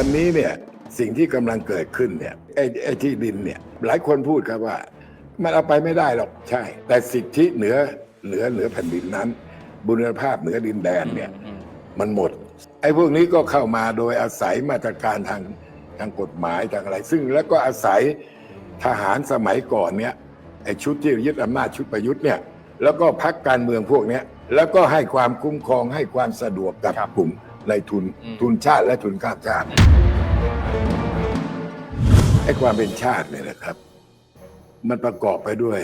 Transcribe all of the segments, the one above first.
วันนี้เนี่ยสิ่งที่กำลังเกิดขึ้นเนี่ยไอ้ไอ้ที่ดินเนี่ยหลายคนพูดครับว่า มันเอาไปไม่ได้หรอกใช่ แต่สิทธิเหนือเหนือเหนือแผ่นดินนั้น บุญภาพเหนือดินแดนเนี่ยอืมมันหมด ไอ้พวกนี้ก็เข้ามาโดยอาศัยมาตรการทางทางกฎหมายทางอะไร ซึ่งแล้วก็อาศัยทหารสมัยก่อนเนี่ยไอ้ชุดที่ยึดอำนาจชุดประยุทธ์เนี่ยแล้วก็พักการเมืองพวกเนี้ยแล้วก็ให้ความคุ้มครองให้ความสะดวกกับครับกลุ่ม ในายทุนอืมทุนชาติและทุนข้ามชาติไอ้ความเป็นชาติเนี่ยนะครับ มันประกอบไปด้วย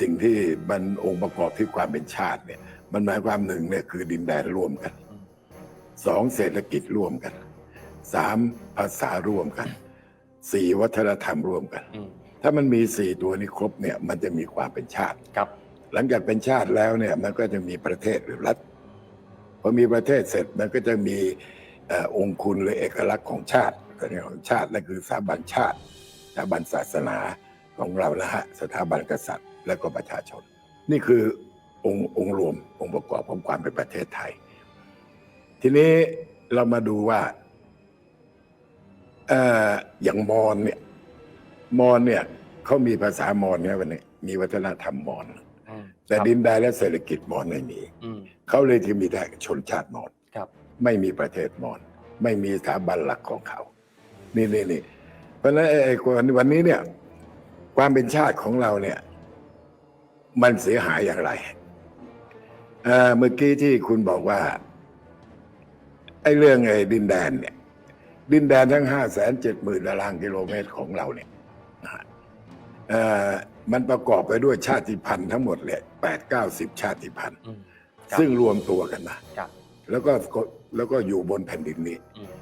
สิ่งที่มันองค์ประกอบที่ความเป็นชาติเนี่ย มันหมายความหนึ่งเนี่ยคือดินแดนร่วมกันอืมสองเศรษฐกิจร่วมกันสามภาษาร่วมกันสี่วัฒนธรรมร่วมกันอืมถ้ามันมีสี่ตัวนี้ครบเนี่ย มันจะมีความเป็นชาติครับ หลังจากเป็นชาติแล้วเนี่ย มันก็จะมีประเทศหรือรัฐพ อมีประเทศเสร็จมันก็จะมีอองค์คุณหรือเอกลักษณ์ของชาติสัญลักษณ์ของชาตินั่นคือสถาบันชาติสถาบันศาสนาของเรานะฮะสถาบันกษัตริย์ และก็ประชาชน นี่คือองค์องรวมองค์ประกอบของความเป็นประเทศไทย ทีนี้เรามาดูว่าอย่างมอญเนี่ยมอญเนี่ยเขามีภาษามอญเนี่ยวันนี้มีวัฒนธรรมมอญ แต่ครับดินแดนและเศรษฐกิจมอญไม่มีอืมเขาเลยที่มีแต่ชนชาติมอญครับไม่มีประเทศมอญไม่มีสถาบันหลักของเขา นี่นี่นี่เพราะฉะนั้นไอ้ไอ้คนวันนี้เนี่ย ความเป็นชาติของเราเนี่ย มันเสียหายอย่างไรเอ่อเมื่อกี้ที่คุณบอกว่า ไอ้เรื่องไอ้ดินแดนเนี่ย ดินแดนทั้งห้าแสนเจ็ดหมื่นตารางกิโลเมตรของเราเนี่ยนะฮะเอ่อ มันประกอบไปด้วยชาติพันธุ์ทั้งหมดเลยแปดเก้าสิบชาติพันธุ์ อืม ครับซึ่งรวมตัวกันมาครับ แล้วก็แล้วก็อยู่บนแผ่นดินนี้ อืม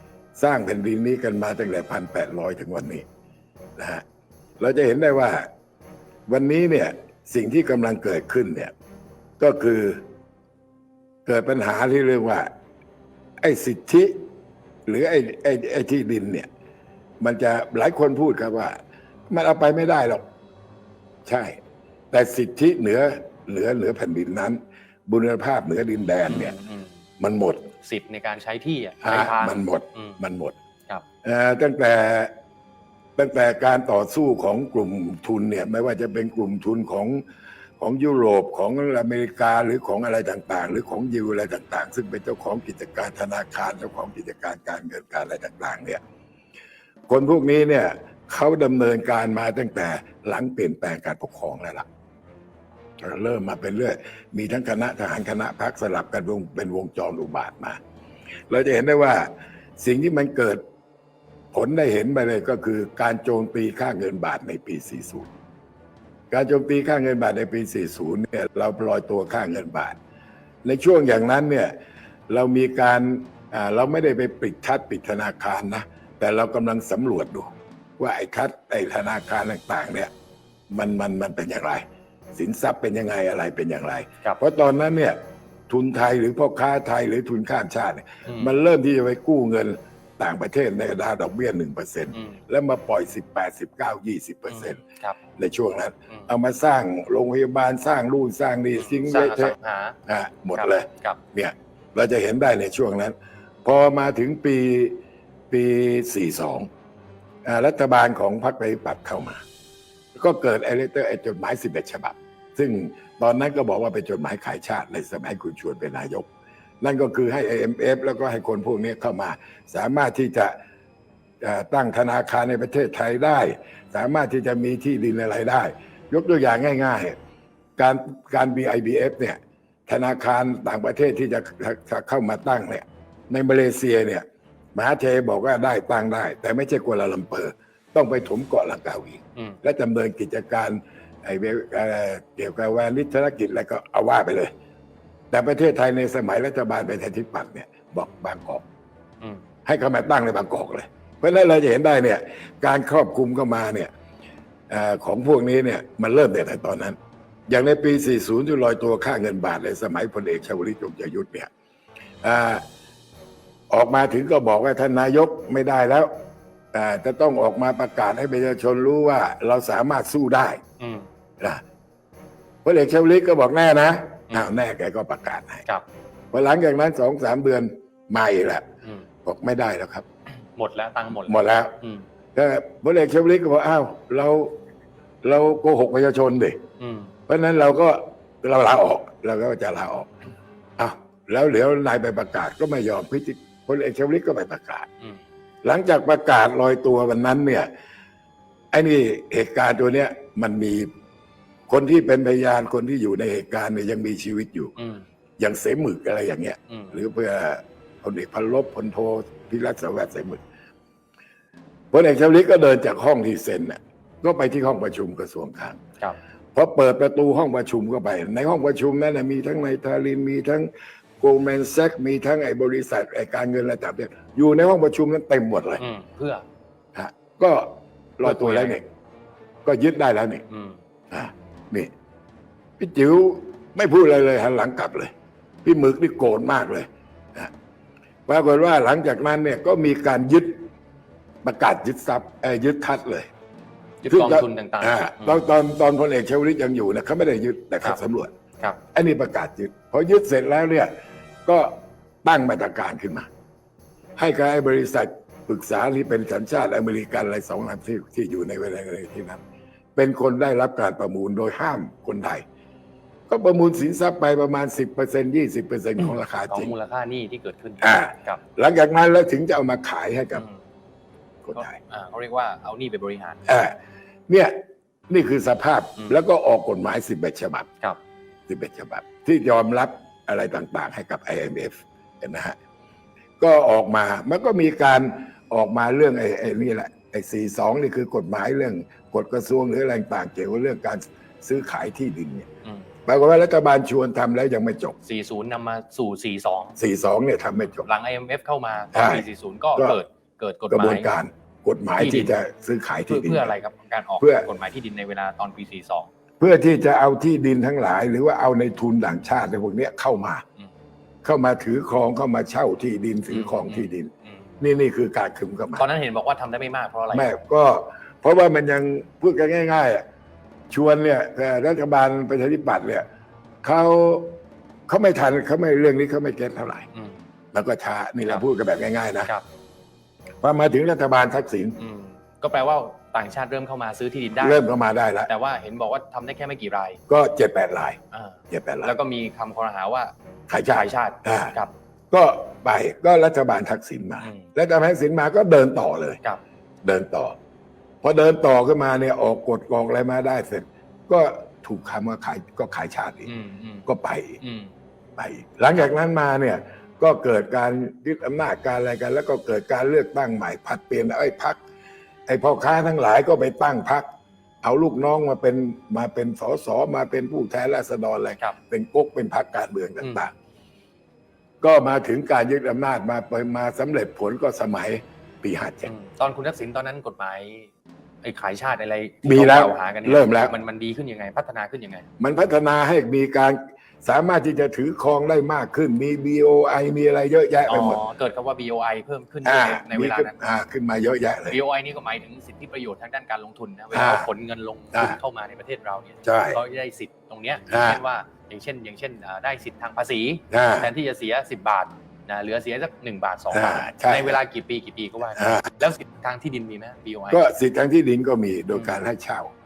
สร้างแผ่นดินนี้กันมาตั้งแต่พันแปดร้อยถึงวันนี้นะฮะเราจะเห็นได้ว่าวันนี้เนี่ยสิ่งที่กำลังเกิดขึ้นเนี่ยก็คือเกิดปัญหาที่เรียกว่า ไอ้สิทธิ หรือไอ้ไอ้ไอ้ที่ดินเนี่ย มันจะหลายคนพูดครับว่า มันเอาไปไม่ได้หรอก ใช่ แต่สิทธิเหนือเหนือเหนือแผ่นดินนั้น บุญภาพเหนือดินแดนเนี่ยอืมมันหมดสิทธิ์ในการใช้ที่อะอะใช้ทาง มันหมดอืมมันหมดครับ เอ่อตั้งแต่ตั้งแต่การต่อสู้ของกลุ่มทุนเนี่ยไม่ว่าจะเป็นกลุ่มทุนของของยุโรปของอเมริกาหรือของอะไรต่างๆ หรือของยิวอะไรต่างๆ ซึ่งเป็นเจ้าของกิจการธนาคารเจ้าของกิจการการเงินการอะไรต่างๆเนี่ยคนพวกนี้เนี่ย เขาดำเนินการมาตั้งแต่หลังเปลี่ยนแปลงการปกครองแล้วล่ะเริ่มมาเป็นเรื่อยมีทั้งคณะทหารคณะพักสลับกันเป็นวงจรอุบาทมา เราจะเห็นได้ว่าสิ่งที่มันเกิดผลได้เห็นไปเลยก็คือการโจมตีค่าเงินบาทในปี 40 การโจมตีค่าเงินบาทในปี 40 เนี่ยเราปล่อยตัวค่าเงินบาท ในช่วงอย่างนั้นเนี่ยเรามีการเราไม่ได้ไปปิดทัดปิดธนาคารนะ แต่เรากำลังสำรวจดู ว่าไอ้ทัดไอ้ธนาคารต่างๆ เนี่ยมันมันมันเป็นอย่างไร สินทรัพย์เป็นยังไงอะไรเป็นอย่างไรครับเพราะตอนนั้นเนี่ยทุนไทยหรือพ่อค้าไทยหรือทุนข้ามชาติเนี่ยอืมันเริ่มที่จะไปกู้เงินต่างประเทศในอัตราดอกเบี้ยหนึ่งเปอร์เซ็นต์อืมแล้วมาปล่อย18 19 20เปอร์เซ็นต์ครับในช่วงนั้นอืมเอามาสร้างโรงพยาบาลสร้างรู่นสร้างนี่ทิ้งสร้างเละอสัเทะงหาอะหมดครับเลยครับเนี่ยเราจะเห็นได้ในช่วงนั้น พอมาถึงปีปี42อ่า รัฐบาลของพรรคประชาธิปัตย์เข้ามา ก็เกิดไอเลเตอร์ไอจดหมาย 11 ฉบับ ซึ่งตอนนั้นก็บอกว่าเป็นจดหมายขายชาติในสมัยคุณชวนเป็นนายก นั่นก็คือให้ IMF แล้วก็ให้คนพวกนี้เข้ามา สามารถที่จะตั้งธนาคารในประเทศไทยได้ สามารถที่จะมีที่ดินอะไรได้ ยกตัวอย่างง่าย ๆ การการ BIBF เนี่ยธนาคารต่างประเทศที่จะเข้ามาตั้งเนี่ยในมาเลเซียเนี่ย มหาเทบอกว่าได้ตั้งได้ แต่ไม่ใช่กัวลาลัมเปอร์ ต้องไปถมเกาะลังกาวีอืมและดำเนินกิจการไอ้เวเอ่อเกี่ยวกับแวนิชธุรกิจอะไรก็เอาว่าไปเลย แต่ประเทศไทยในสมัยรัฐบาลเป็นทิปัตย์เนี่ยบอกบางกอกอืมให้เขามาตั้งในบางกอกเลย เพราะฉะนั้นเราจะเห็นได้เนี่ย การครอบคลุมเข้ามาเนี่ยเออของพวกนี้เนี่ยมันเริ่มตั้งแต่ตอนนั้น อย่างในปี 40ที่ลอยตัวค่าเงินบาทในสมัยพลเอกชวลิตจงใจยุทธเนี่ยอา ออกมาถึงก็บอกว่าท่านนายกไม่ได้แล้วอ่าจะต้องออกมาประกาศให้ประชาชนรู้ว่าเราสามารถสู้ได้อืมนะพลเอกชวลิตก็บอกแน่นะอืมอ้าวแน่แกก็ประกาศให้ครับพอหลังจากนั้นสองสามเดือนมาอีกแล้วอืมบอกไม่ได้แล้วครับ หมดแล้วตังค์หมดหมดแล้วอืมแต่พลเอกชวลิตก็บอกอ้าวเราเราโกหกประชาชนดิอืมเพราะฉะนั้นเราก็เราลาออกเราก็จะลาออกอ้าวแล้วเหลียวนายไปประกาศก็ไม่ยอมพิจิ พลเอกชวลิตก็ไปประกาศอืมหลังจากประกาศลอยตัววันนั้นเนี่ยไอ้นี่เหตุการณ์ตัวเนี้ยมันมีคนที่เป็นพยานคนที่อยู่ในเหตุการณ์เนี่ยยังมีชีวิตอยู่อืมอย่างเสมึกอะไรอย่างเงี้ยอืมหรือเพื่อพลเอกพันลบพลโทพิรัตน์สวัสดิ์เสมึกพลเอกชวลิตก็เดินจากห้องที่เซ็นน่ะก็ไปที่ห้องประชุมกระทรวงคลังครับพอเปิดประตูห้องประชุมเข้าไป ในห้องประชุมนั้นนะมีทั้งนายทารินมีทั้งโก ลแมนแซกมีทั้งไอ้บริษัทไอ้การเงินระดับเนี่ยอยู่ในห้องประชุมนั้นเต็มหมดเลยอืมเพื่อ ฮะก็ลอยตัวแล้วเนี่ยก็ยึดได้แล้วเนี่ยอืมอะนี่พี่จิ๋วไม่พูดอะไรเลยหันหลังกลับเลย พี่หมึกนี่โกรธมากเลยนะปรากฏว่าหลังจากนั้นเนี่ยก็มีการยึดประกาศยึดทรัพย์เอ่อยึดทัดเลย ยึดกองทุนต่างอ่าๆตอนตอนตอนพลเอกชวลิตยังอยู่นะเขาไม่ได้ยึดแต่ครัเขาบสำรวจครับ อันนี้ประกาศยึดพอยึดเสร็จแล้วเนี่ย ก็ตั้งมาตรการขึ้นมา ให้กับไอ้บริษัทปรึกษาที่เป็นสัญชาติอเมริกันอะไรสองลำที่ที่อยู่ในเวลาที่นั้น เป็นคนได้รับการประมูลโดยห้ามคนไทย ก็ประมูลสินทรัพย์ไปประมาณ 10% 20%ของราคาขอจงริงมูลค่าหนี้ที่เกิดขึ้นอ่าครับหลังจากนั้นแล้วถึงจะเอามาขายให้กับอืมคนไทยอ่าเขาเรียกว่าเอาหนี้ไปบริหารอ่าเนี่ยนี่คือสภาพอืมแล้วก็ออกกฎหมาย 11 ฉบับ ครับ 11 ฉบับ ที่ยอมรับ อะไรต่างๆ ให้กับ IMF นะฮะก็ออกมามันก็มีการออกมาเรื่องไอ้ไอ้นี่แหละไอ้42นี่คือกฎหมายเรื่องกฎกระทรวงหรืออะไรต่างๆเกี่ยวกับเรื่องการซื้อขายที่ดินเนี่ยอืมปรากฏว่ารัฐบาลชวนทำแล้วยังไม่จบ40นำมาสู่ 42 42เนี่ยทำไม่จบ หลัง IMF เข้ามาตอนใช่ปี40 ก็ก็ เกิดเกิดกฎกระหบมาวนย การกฎหมายที่ดินที่จะซื้อขายเพื่ที่อดิน เพื่ออะไรครับการออกเพื่อ กฎหมายที่ดินในเวลาตอนปี 42 เพื่อที่จะเอาที่ดินทั้งหลาย หรือว่าเอาในทุนต่างชาติในพวกเนี้ยเข้ามาอืมเข้ามาถือครองเข้ามาเช่าที่ดินถือครองที่ดินอืมนี่นี่คือการขึมเข้ามาตอนนั้นเห็นบอกว่าทำได้ไม่มากเพราะอะไรไม่ก็ เพราะว่ามันยังพูดกันง่ายๆอะชวนเนี่ยเอ่อรัฐบาลประชาธิปัตย์เนี่ยเขาเขาไม่ทันเขาไม่เรื่องนี้เขาไม่เก็ตเท่าไหร่ อืม แล้วก็ช้านี่ครัเราบพูดกันแบบง่ายๆนะครับ พอมาถึงรัฐบาลทักษิณ อืม ก็แปลว่าต่างชาติเริ่มเข้ามาซื้อที่ดินได้ เริ่มเข้ามาได้แล้วแต่ว่าเห็นบอกว่าทำได้แค่ไม่กี่รายก็เจ็ดแปดลายอ่าเจ็ดแปดลายแล้วก็มีคำคอรหาว่าขายชาขาติยชาติอ่า ครับ ก็ไปก็รัฐบาลทักษิณมาอืม รัฐบาลทักษิณมาก็เดินต่อเลย ครับเดินต่อ พอเดินต่อขึ้นมาเนี่ยออกกฎกองอะไรมาได้เสร็จ ก็ถูกคำว่าขายก็ขายชาติอีกอืมอืมก็ไปอีกอืมไปอีกหลังจากนั้นมาเนี่ยก็เกิดการยึดอำนาจการอะไรกัน แล้วก็เกิดการเลือกตั้งใหม่ผัดเปลี่ยนไอ้พัก ไอ้พ่อค้าทั้งหลายก็ไปตั้งพัก เอาลูกน้องมาเป็นมาเป็นสสมาเป็นผู้แทนราษฎรอะไรครับ เป็นก๊กเป็นพักการเมืองต่างๆ ก็มาถึงการยึดอำนาจมาไปมาสำเร็จผลก็สมัยปีห้าเจ็ดอืมตอนคุณทักษิณตอนนั้นกฎหมายไอ้ขายชาติอะไรที่มีแล้วเขากาหากันนี่ยเริ่มแล้ว มันมันดีขึ้นยังไง พัฒนาขึ้นยังไง มันพัฒนาให้มีการ สามารถที่จะถือครองได้มากขึ้น มี BOI มีอะไรเยอะแยะอ๋ไปอหมด เกิดคำว่า BOI เพิ่มขึ้นอ่าในเวลานั้นมีขึ้อ่าขึ้นมาเยอะแยะเลย BOI นี่ก็หมายถึงสิทธิประโยชน์ทางด้านการลงทุนนะเวลาอ่าเราขนเงินลงทุนอ่าเข้ามาในประเทศเราเนี่ยใช่เขาได้สิทธิ์ตรงเนี้ยอ่า เช่นว่าอย่างเช่น อย่างเช่นอ่าได้สิทธิ์ทางภาษี อ่า แทนที่จะเสีย 10 บาทนะเหลือเสียสักหนึ่งบาทสองอ่าบาทใช่ในเวลากี่ปีกี่ปีก็ว่าไปอ่า แล้วสิทธิ์ทางที่ดินมีไหม BOI ก็สิทธิทางที่ดินก็มีโดยการให้เช่า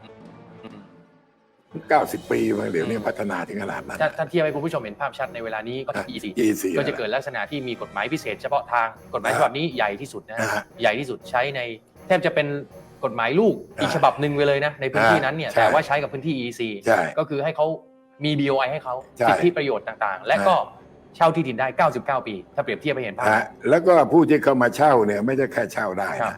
อืม 90ปีมาเดี๋ยวนี้อืมพัฒนาถึงขนาดนั้น ถ้าถ้าเทียบให้คุณผู้ชมเห็นภาพชัดในเวลานี้ก็ EC EC ก็จะเกิดลักษณะที่มีกฎหมายพิเศษเฉพาะทางกฎหมายอ่าฉบับนี้ใหญ่ที่สุดนะอ่าใหญ่ที่สุดใช้ในแทบจะเป็นกฎหมายลูกอีกอ่าฉบับหนึ่งไปเลยนะในพื้นที่นั้นเนี่ยใช่แต่ว่าใช้กับพื้นที่ EC ใช่ก็คือให้เขามี BOI ให้เขาใช่สิทธิประโยชน์ต่างๆ และก็เช่าที่ดินได้ 99 ปี ถ้าเปรียบเทียบไปเห็นภาพฮะแล้วก็ผู้ที่เข้ามาเช่าเนี่ยไม่ใช่แค่เช่าได้ครันะบ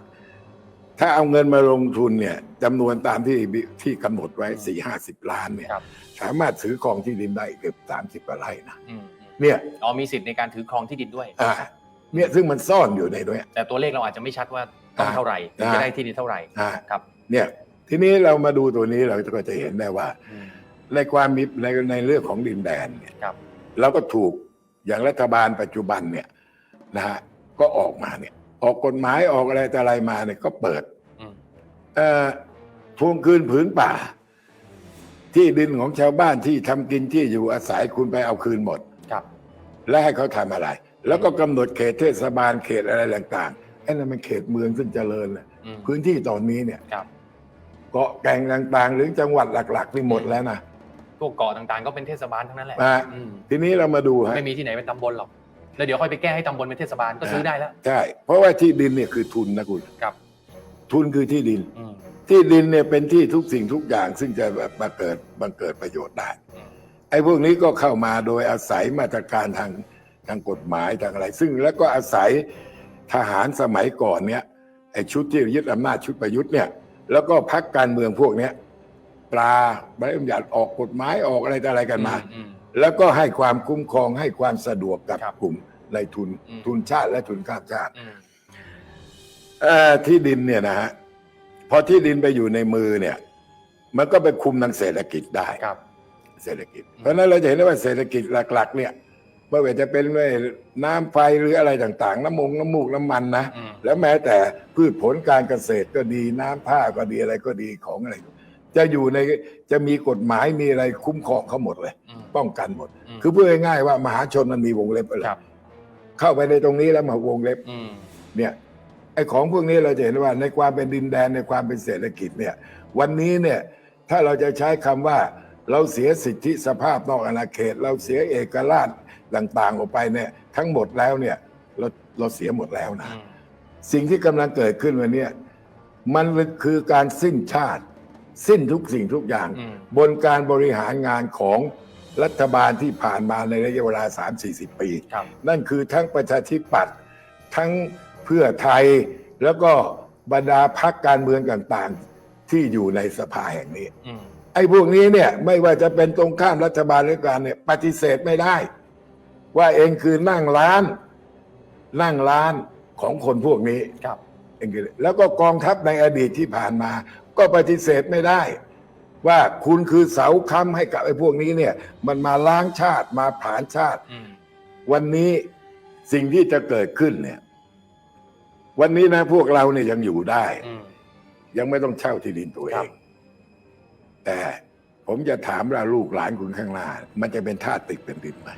ถ้าเอาเงินมาลงทุนเนี่ยจำนวนตามที่ที่กำหนดไว้สี่ห้าสิบล้านเนี่ย ครับ สามารถซื้อครองที่ดินได้เกือบสามสิบกว่าไร่นะอืมเนี่ยอ๋อมีสิทธิ์ในการถือครองที่ดินด้วย อ่าเนี่ยซึ่งมันซ่อนอยู่ในด้วย แต่ตัวเลขเราอาจจะไม่ชัดว่าต้องอ่าเท่าไหร่ถึงอ่าจะได้ที่ดินเท่าไหร่ อ่าครับ เนี่ยทีนี้เรามาดูตัวนี้เราก็จะเห็นได้ว่า อืม ในความมีในในเรื่องของดินแดนเนี่ยครับ เราก็ถูกอย่างรัฐบาลปัจจุบันเนี่ยนะฮะก็ออกมาเนี่ย ออกกฎหมายออกอะไรแต่อะไรมาเนี่ยก็เปิดอืมเอ่อทวงคืนผืนป่า ที่ดินของชาวบ้านที่ทำกินที่อยู่อาศัยคุณไปเอาคืนหมดครับและให้เขาทำอะไร แล้วก็กำหนดเขตเทศบาลเขตอะไรต่างไอ้นั่นมันเขตเมืองซึ่งเจริญน่ะอืมพื้นที่ตอนนี้เนี่ยครับเกาะแก่งต่างๆ หรือจังหวัดหลักๆนี่หมดแล้วนะพวกเกาะต่างๆ ก็เป็นเทศบาลทั้งนั้นแหละนะอืมทีนี้เรามาดูฮะไม่มีที่ไหนเป็นตำบลหรอก แล้วเดี๋ยวค่อยไปแก้ให้ตำบลเป็นเทศบาลก็ซื้อได้แล้ว ใช่เพราะว่าที่ดินเนี่ยคือทุนนะคุณครับ ทุนคือที่ดิน อืมที่ดินเนี่ยเป็นที่ทุกสิ่งทุกอย่าง ซึ่งจะแบบมาเกิดบังเกิดประโยชน์ได้ อืมไอ้พวกนี้ก็เข้ามาโดยอาศัยมาตรการทางทางกฎหมายทางอะไร ซึ่งแล้วก็อาศัยทหารสมัยก่อนเนี่ยไอ้ชุดที่ยึดอำนาจชุดประยุทธ์เนี่ย แล้วก็พักการเมืองพวกเนี้ยปลาบริบัญญัติออกกฎหมายออกอะไรต่ออะไรกันมา อืม แล้วก็ให้ความคุ้มครองให้ความสะดวกกับครับกลุ่มในายทุนอืม ทุนชาติและทุนข้ามชาติ อืมเอ่อที่ดินเนี่ยนะฮะพอที่ดินไปอยู่ในมือเนี่ย มันก็ไปคุมทางเศรษฐกิจได้ ครับ เศรษฐกิจ เพราะฉะนั้นเราจะเห็นได้ว่าเศรษฐกิจหลัก ๆ เนี่ยไม่ว่าจะเป็นด้วยน้ำไฟหรืออะไรต่างๆ น้ำมงน้ำมูกน้ำมันนะ อืม แล้วแม้แต่พืชผลการเกษตรก็ดีน้ำผ้าก็ดีอะไรก็ดีของอะไร จะอยู่ในจะมีกฎหมายมีอะไรคุ้มครองเขาหมดเลย อืม ป้องกันหมดมคือพูดง่ายๆว่ามหาชนมันมีวงเล็บไปเลยครับ เข้าไปในตรงนี้แล้วมาวงเล็บ อืม เนี่ยไอ้ของพวกนี้เราจะเห็นว่าในความเป็นดินแดนในความเป็นเศรษฐกิจเนี่ยวันนี้เนี่ยถ้าเราจะใช้คำว่าเราเสียสิทธิสภาพนอกอาณาเขต เราเสียเอกราชต่าง ๆ ออกไปเนี่ยทั้งหมดแล้วเนี่ยเราเราเสียหมดแล้วนะ อืม สิ่งที่กำลังเกิดขึ้นวันเนี้ยมันคือการสิ้นชาติ สิ้นทุกสิ่งทุกอย่างอืมบนการบริหารงานของรัฐบาลที่ผ่านมาในระยะเวลา 3-40 ปีครับนั่นคือทั้งประชาธิปัตย์ทั้งเพื่อไทยแล้วก็บรรดาพักการเมืองต่างๆ ที่อยู่ในสภาแห่งนี้อืมไอ้พวกนี้เนี่ยไม่ว่าจะเป็นตรงข้ามรัฐบาลหรือการเนี่ยปฏิเสธไม่ได้ ว่าเองคือนั่งร้าน นั่งร้านของคนพวกนี้ครับเองคือแล้วก็กองทัพในอดีตที่ผ่านมา ก็ปฏิเสธไม่ได้ ว่าคุณคือเสาค้ำให้กับไอ้พวกนี้เนี่ย มันมาล้างชาติมาผลาญชาติอืมวันนี้สิ่งที่จะเกิดขึ้นเนี่ย วันนี้นะพวกเราเนี่ยยังอยู่ได้อืมยังไม่ต้องเช่าที่ดินตัวเอครับงแต่ผมจะถามว่าลูกหลานคุณข้างหน้า มันจะเป็นท่าติดเป็นดินไหม